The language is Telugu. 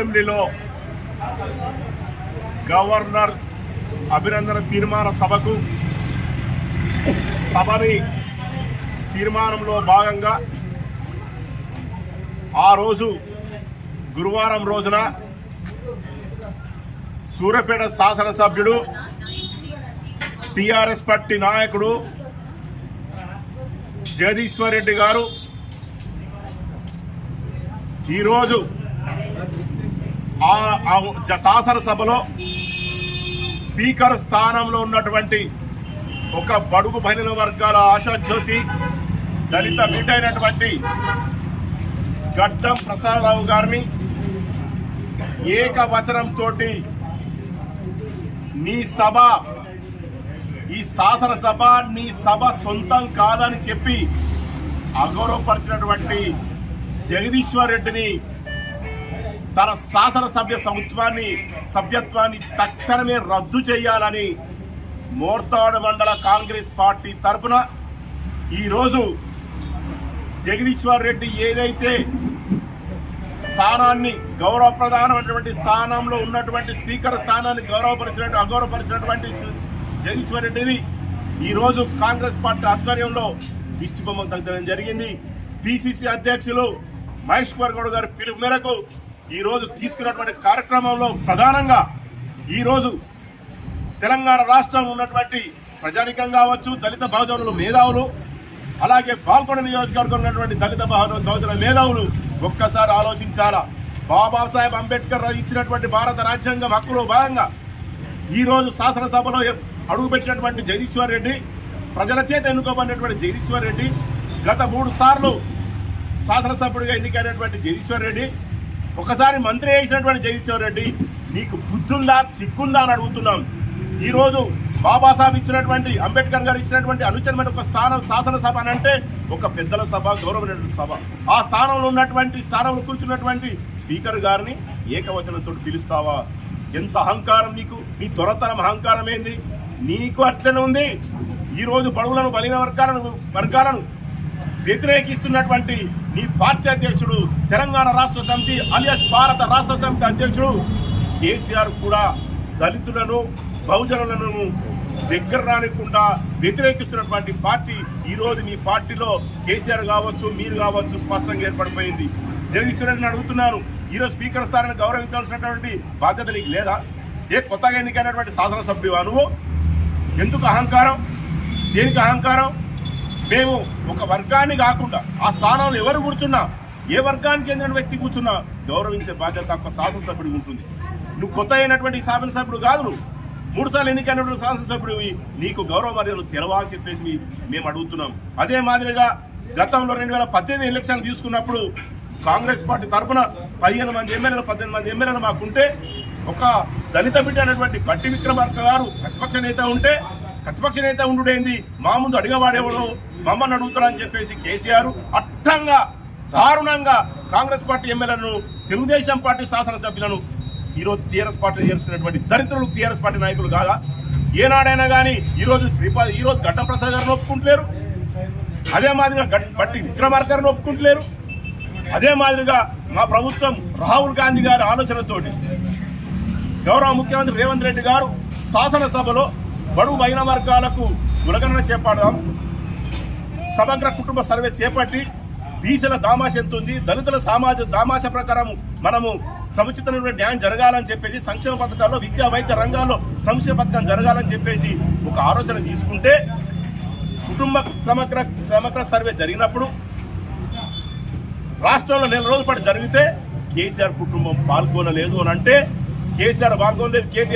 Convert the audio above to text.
అసెంబ్లీలో గవర్నర్ అభినందన తీర్మాన సభకు సభని తీర్మానంలో భాగంగా ఆ రోజు గురువారం రోజున సూర్యపేట శాసనసభ్యుడు టిఆర్ఎస్ పార్టీ నాయకుడు జగదీశ్వర్ రెడ్డి గారు ఈరోజు శాసనసభలో స్పీకర్ స్థానంలో ఉన్నటువంటి ఒక బడుగు బలిన వర్గాల ఆశాజ్యోతి దళిత బిడ్డైనటువంటి గడ్డం ప్రసాదరావు గారిని ఏకవచనంతో నీ సభ ఈ శాసనసభ నీ సభ సొంతం కాదని చెప్పి అగౌరవపరిచినటువంటి జగదీశ్వర్ రెడ్డిని తన శాసనసభ్య సభ్యత్వాన్ని సభ్యత్వాన్ని తక్షణమే రద్దు చేయాలని మోర్తాడు మండల కాంగ్రెస్ పార్టీ తరపున ఈరోజు జగదీశ్వర్ రెడ్డి ఏదైతే స్థానాన్ని గౌరవప్రధానమైనటువంటి స్థానంలో ఉన్నటువంటి స్పీకర్ స్థానాన్ని గౌరవపరిచినట్టు అగౌరవపరిచినటువంటి జగదీశ్వర్ రెడ్డిని ఈరోజు కాంగ్రెస్ పార్టీ ఆధ్వర్యంలో దిష్టిబొమ్మ తగ్గడం జరిగింది. పిసిసి అధ్యక్షులు మహేష్ కుమార్ గౌడ్ గారి పిలుపు మేరకు ఈరోజు తీసుకున్నటువంటి కార్యక్రమంలో ప్రధానంగా ఈరోజు తెలంగాణ రాష్ట్రంలో ఉన్నటువంటి ప్రజానికం కావచ్చు దళిత బహుజనులు మేధావులు అలాగే పాల్గొండ నియోజకవర్గం ఉన్నటువంటి దళిత బహుజన మేధావులు ఒక్కసారి ఆలోచించాలా? బాబాసాహెబ్ అంబేద్కర్ ఇచ్చినటువంటి భారత రాజ్యాంగం హక్కులో భాగంగా ఈరోజు శాసనసభలో అడుగుపెట్టినటువంటి జగదీశ్వర్ రెడ్డి ప్రజల చేత ఎన్నుకోబడినటువంటి జగదీశ్వర్ రెడ్డి గత మూడు సార్లు శాసనసభ్యుడిగా ఎన్నికైనటువంటి జగదీశ్వర్ రెడ్డి ఒకసారి మంత్రి వేసినటువంటి జగదీశ్వర్ రెడ్డి నీకు బుద్ధుందా సిగ్గుందా అని అడుగుతున్నాం. ఈరోజు బాబాసాహెబ్ ఇచ్చినటువంటి అంబేద్కర్ గారు ఇచ్చినటువంటి అనుచరమైన ఒక స్థానం శాసనసభ అని అంటే ఒక పెద్దల సభ గౌరవమైన సభ. ఆ స్థానంలో ఉన్నటువంటి స్థానంలో కూర్చున్నటువంటి స్పీకర్ గారిని ఏకవచనంతో పిలుస్తావా? ఎంత అహంకారం నీకు? నీ దొరతనం అహంకారం ఏంది? నీకు అట్లనే ఉంది. ఈరోజు బడుగులను బలిన వర్గాలను వర్గాలను వ్యతిరేకిస్తున్నటువంటి నీ పార్టీ అధ్యక్షుడు తెలంగాణ రాష్ట్ర సమితి అలియస్ భారత రాష్ట్ర సమితి అధ్యక్షుడు కేసీఆర్ కూడా దళితులను బహుజనులను దగ్గర రానికుండా వ్యతిరేకిస్తున్నటువంటి పార్టీ ఈరోజు మీ పార్టీలో కేసీఆర్ కావచ్చు మీరు కావచ్చు స్పష్టంగా ఏర్పడిపోయింది. జగదీశ్వర రెడ్డిని అడుగుతున్నాను ఈరోజు స్పీకర్ స్థానాన్ని గౌరవించాల్సినటువంటి బాధ్యత నీకు లేదా? ఏ కొత్తగా ఎన్నికైనటువంటి శాసనసభ్యువా నువ్వు? ఎందుకు అహంకారం? దేనికి అహంకారం? మేము ఒక వర్గాన్ని కాకుండా ఆ స్థానంలో ఎవరు కూర్చున్నా ఏ వర్గానికి చెందిన వ్యక్తి కూర్చున్నా గౌరవించే బాధ్యత ఒక శాసనసభ్యుడికి ఉంటుంది. నువ్వు కొత్త అయినటువంటి శాసనసభ్యుడు కాదు నువ్వు. మూడు సార్లు ఎన్నికైనటువంటి శాసనసభ్యుడివి నీకు గౌరవ మర్యాదలు తెలవా చెప్పేసి మేము అడుగుతున్నాం. అదే మాదిరిగా గతంలో రెండు వేల పద్దెనిమిది ఎలక్షన్ తీసుకున్నప్పుడు కాంగ్రెస్ పార్టీ తరఫున పదిహేను మంది ఎమ్మెల్యేలు పద్దెనిమిది మంది ఎమ్మెల్యేలు మాకుంటే ఒక దళిత బిడ్డ అనేటువంటి బట్టి విక్రమార్క గారు ప్రతిపక్ష నేత ఉంటే ప్రతిపక్ష నేత ఉండుడేంది మా ముందు అడిగవాడేవాడు? మమ్మల్ని అడుగుతాడని చెప్పేసి కేసీఆర్ అట్టంగా దారుణంగా కాంగ్రెస్ పార్టీ ఎమ్మెల్యేలను తెలుగుదేశం పార్టీ శాసనసభ్యులను ఈరోజు టీఆర్ఎస్ పార్టీ చేరుకున్నటువంటి దరిద్రులు టీఆర్ఎస్ పార్టీ నాయకులు కాదా? ఏనాడైనా కానీ ఈరోజు శ్రీపాద ఈరోజు గడ్డం ప్రసాద్ గారిని ఒప్పుకుంటలేరు? అదే మాదిరిగా గట్- బట్టి విక్రమార్క గారిని ఒప్పుకుంటలేరు? అదే మాదిరిగా మా ప్రభుత్వం రాహుల్ గాంధీ గారి ఆలోచనతోటి గౌరవ ముఖ్యమంత్రి రేవంత్ రెడ్డి గారు శాసనసభలో బడుగు బైన వర్గాలకు గుణగణన చేపడదాం. సమగ్ర కుటుంబ సర్వే చేపట్టి బీసీల దామాష ఎంత ఉంది దళితుల సామాజిక దామాష ప్రకారం మనము సముచితమైన న్యాయం జరగాలని చెప్పేసి సంక్షేమ పథకాల్లో విద్యా వైద్య రంగాల్లో సంక్షేమ పథకం జరగాలని చెప్పేసి ఒక ఆలోచన తీసుకుంటే కుటుంబ సమగ్ర సమగ్ర సర్వే జరిగినప్పుడు రాష్ట్రంలో నెల రోజుల పాటు జరిగితే కేసీఆర్ కుటుంబం పాల్గొనలేదు అని అంటే కేసీఆర్ పాల్గొనలేదు కేటీఆర్